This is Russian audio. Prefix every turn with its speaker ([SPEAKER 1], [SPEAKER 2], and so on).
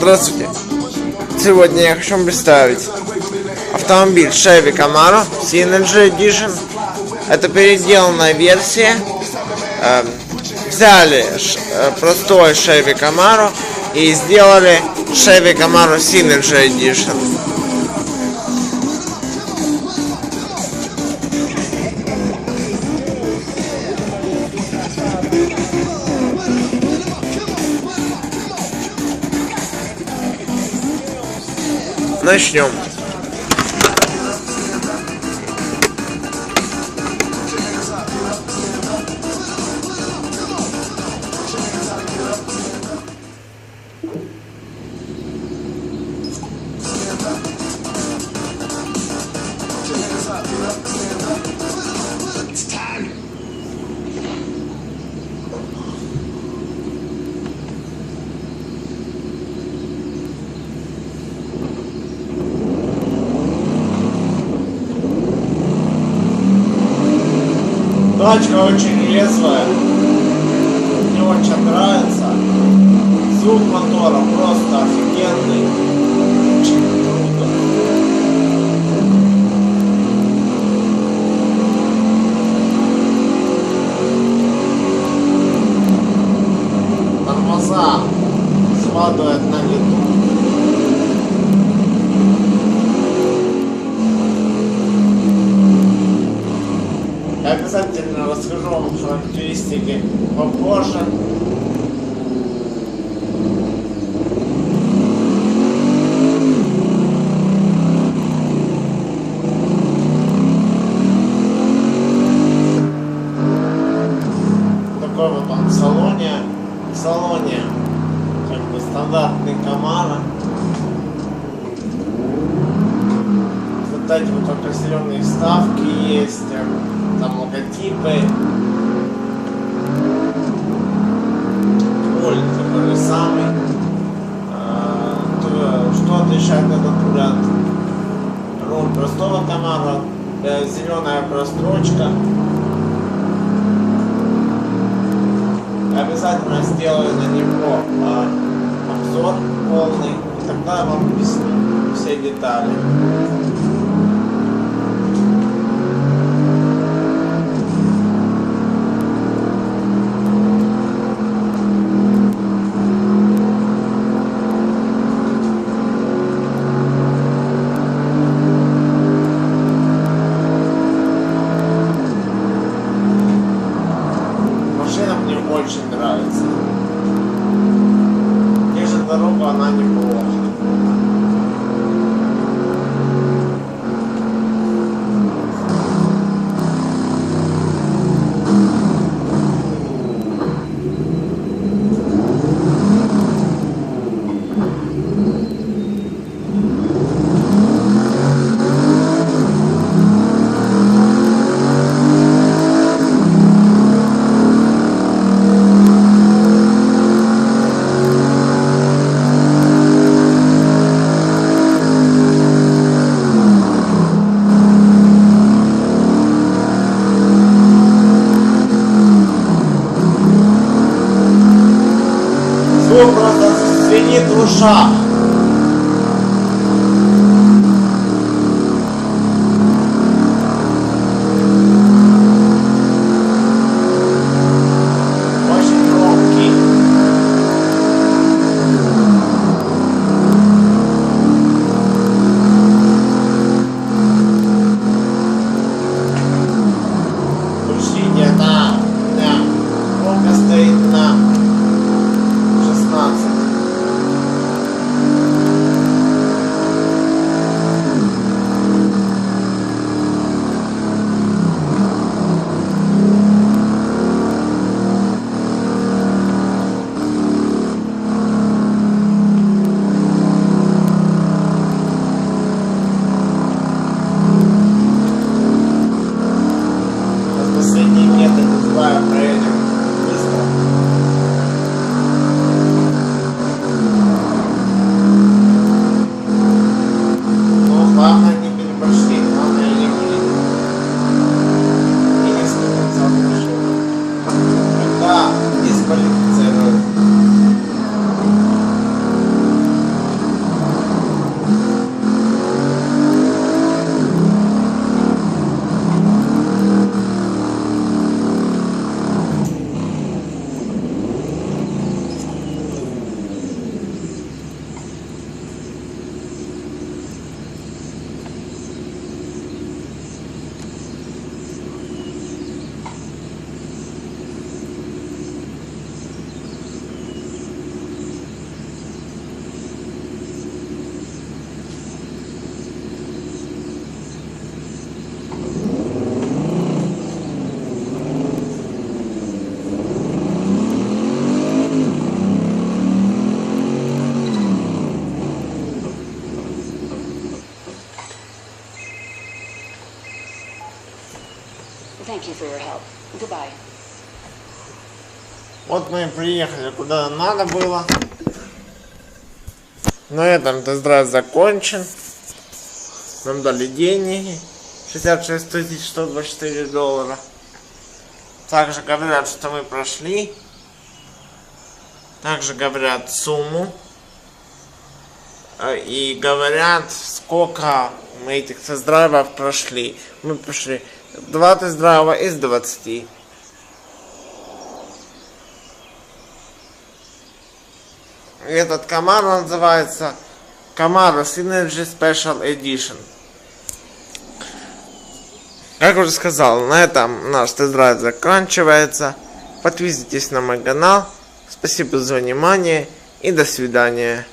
[SPEAKER 1] Здравствуйте. Сегодня я хочу вам представить автомобиль Chevy Camaro Synergy Edition. Это переделанная версия. Эм, взяли э, простой Chevy Camaro и сделали Chevy Camaro Synergy Edition. Начнем. Тачка очень резвая. Мне очень нравится. Звук мотора просто офигенный. Очень. Тормоза схватывает на лету. Я обязательно расскажу вам характеристики попозже. Такой вот он в салоне. В салоне как бы стандартный Камара. Вот эти вот зеленые вставки есть, э, там логотипы. Руль такой самый. То, Что отличает этот от руль простого Камара? Зеленая прострочка. Обязательно сделаю на него обзор полный, и тогда я вам объясню все детали. lá de boa. 是。
[SPEAKER 2] Thank you for your help. Goodbye.
[SPEAKER 1] Вот мы и приехали, куда надо было. На этом тест-драйв закончен. Нам дали деньги. 66 тысяч 124 доллара. Также говорят, что мы прошли. Также говорят сумму. А, И говорят, сколько мы этих тест-драйвов прошли. Мы прошли два тест-драйва из 20. Этот Camaro называется Camaro Synergy Special Edition. Как уже сказал, на этом наш тест-драйв заканчивается. Подписывайтесь на мой канал. Спасибо за внимание и до свидания.